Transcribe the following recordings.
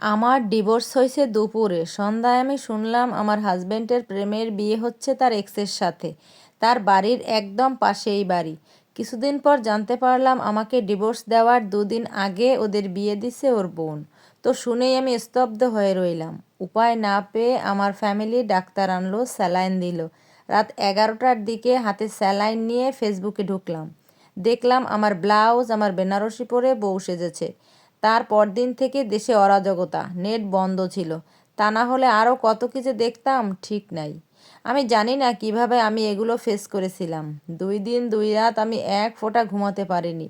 আমার ডিভোর্স হয়েছে দুপুরে। সন্ধ্যায় আমি শুনলাম আমার হাজবেন্ডের প্রেমের বিয়ে হচ্ছে তার এক্সের সাথে। তার বাড়ির একদম পাশেই বাড়ি। কিছুদিন পর জানতে পারলাম আমাকে ডিভোর্স দেওয়ার দুদিন আগে ওদের বিয়ে দিছে ওর বোন। তো শুনেই আমি স্তব্ধ হয়ে রইলাম। উপায় না পেয়ে আমার ফ্যামিলি ডাক্তার আনলো, স্যালাইন দিল। রাত এগারোটার দিকে হাতে স্যালাইন নিয়ে ফেসবুকে ঢুকলাম। দেখলাম আমার ব্লাউজ, আমার বেনারসি পরে বউ সেজেছে। তার পরদিন থেকে দেশে অরাজকতা, নেট বন্ধ ছিল। তা না হলে আরও কত কিছু দেখতাম, ঠিক নাই। আমি জানি না কীভাবে আমি এগুলো ফেস করেছিলাম। দুই দিন, দুই রাত আমি এক ফোঁটা ঘুমাতে পারিনি।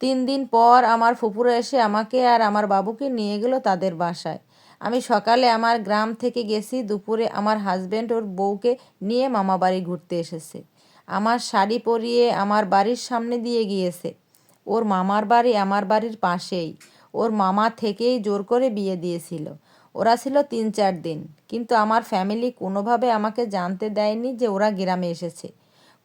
তিন দিন পর আমার ফুপুরা এসে আমাকে আর আমার বাবুকে নিয়ে গেল তাদের বাসায়। আমি সকালে আমার গ্রাম থেকে গেছি, দুপুরে আমার হাজব্যান্ড ওর বউকে নিয়ে মামা বাড়ি ঘুরতে এসেছে। আমার শাড়ি পরিয়ে আমার বাড়ির সামনে দিয়ে গিয়েছে। ওর মামার বাড়ি আমার বাড়ির পাশেই। ওর মামা থেকেই জোর করে বিয়ে দিয়েছিল। ওরা ছিল তিন চার দিন। কিন্তু আমার ফ্যামিলি কোনোভাবে আমাকে জানতে দেয়নি যে ওরা গ্রামে এসেছে।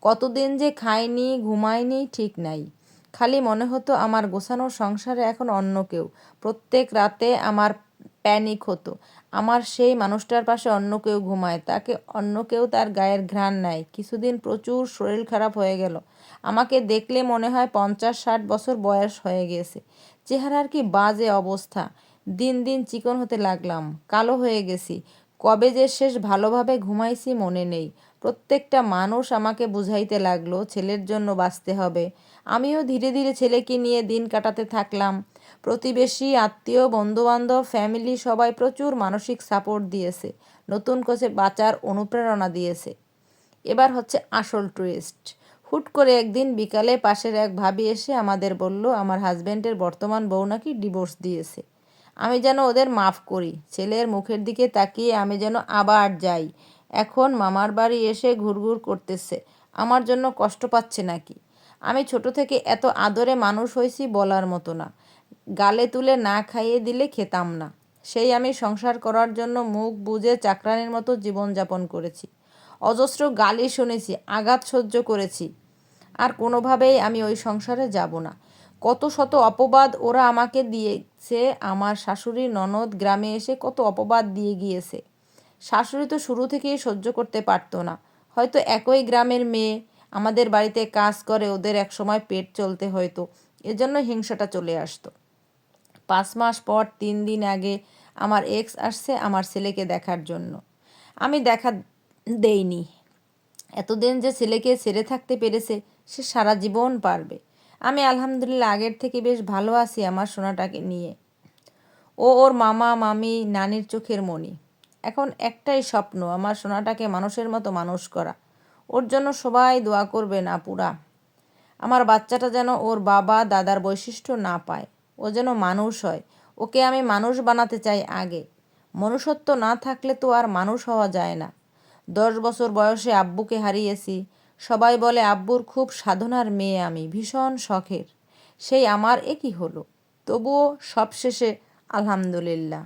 কতদিন যে খায়নি, ঘুমায়নি ঠিক নাই। খালি মনে হতো আমার গোছানো সংসারে এখন অন্য কেউ। প্রত্যেক রাতে আমার প্যানিক হতো। আমার সেই মানুষটার পাশে অন্য কেউ ঘুমায়, তাকে অন্য কেউ তার গায়ের ঘ্রাণ নেয়। কিছুদিন প্রচুর শরীর খারাপ হয়ে গেল। আমাকে দেখলে মনে হয় পঞ্চাশ ষাট বছর বয়স হয়ে গেছে। চেহারার কি বাজে অবস্থা। দিন দিন চিকন হতে লাগলাম। কালো হয়ে গেছি। কবে যে শেষ ভালোভাবে ঘুমাইছি মনে নেই। প্রত্যেকটা মানুষ আমাকে বুঝাইতে লাগল, ছেলের জন্য বাঁচতে হবে। আমিও ধীরে ধীরে ছেলেকে নিয়ে দিন কাটাতে থাকলাম। প্রতিবেশী, আত্মীয়, বন্ধুবান্ধব ফ্যামিলি সবাই প্রচুর মানসিক সাপোর্ট দিয়েছে। নতুন কোচে বাঁচার অনুপ্রেরণা দিয়েছে। এবার হচ্ছে আসল টুইস্ট হুট করে একদিন বিকালে পাশের এক ভাবি এসে আমাদের বলল, আমার হাজব্যান্ডের বর্তমান বউ নাকি ডিভোর্স দিয়েছে। আমি যেন ওদের মাফ করি। ছেলের মুখের দিকে তাকিয়ে আমি যেন আবার যাই। এখন মামার বাড়ি এসে ঘুরঘুর করতেছে। আমার জন্য কষ্ট পাচ্ছে নাকি? আমি ছোট থেকে এত আদরে মানুষ হয়েছি বলার মতো না। গালে তুলে না খাইয়ে দিলে খেতাম না। সেই আমি সংসার করার জন্য মুখ বুঝে চাকরানির মতো জীবনযাপন করেছি। অজস্র গালি শুনেছি, আঘাত সহ্য করেছি। আর কোনোভাবেই আমি ওই সংসারে যাব না। কত শত অপবাদ ওরা আমাকে দিয়েছে। আমার শাশুড়ি ননদ গ্রামে এসে কত অপবাদ দিয়ে গিয়েছে। শাশুড়ি তো শুরু থেকেই সহ্য করতে পারতো না। হয়তো একই গ্রামের মেয়ে, আমাদের বাড়িতে কাজ করে, ওদের এক সময় পেট চলতে হয়তো। এজন্য হিংসাটা চলে আসতো। পাঁচ মাস পর তিন দিন আগে আমার এক্স আসছে আমার ছেলেকে দেখার জন্য। আমি দেখা দেইনি। এতদিন যে ছেলেকে ছেড়ে থাকতে পেরেছে, সে সারা জীবন পারবে। আমি আলহামদুলিল্লাহ আগের থেকে বেশ ভালো আছি আমার সোনাটাকে নিয়ে। ও ওর মামা, মামি, নানির চোখের মণি এখন একটাই স্বপ্ন, আমার সোনাটাকে মানুষের মতো মানুষ করা। ওর জন্য সবাই দোয়া করবে না, পুরা। আমার বাচ্চাটা যেন ওর বাবা দাদার বৈশিষ্ট্য না পায়, ও যেন মানুষ হয়। ওকে আমি মানুষ বানাতে চাই আগে। মনুষ্যত্ব না থাকলে তো আর মানুষ হওয়া যায় না। দশ বছর বয়সে আব্বুকে হারিয়েছি। সবাই বলে, আব্বুর খুব সাধনার মেয়ে আমি, ভীষণ শখের। সেই আমার একই হলো? তবুও সবশেষে আলহামদুলিল্লাহ।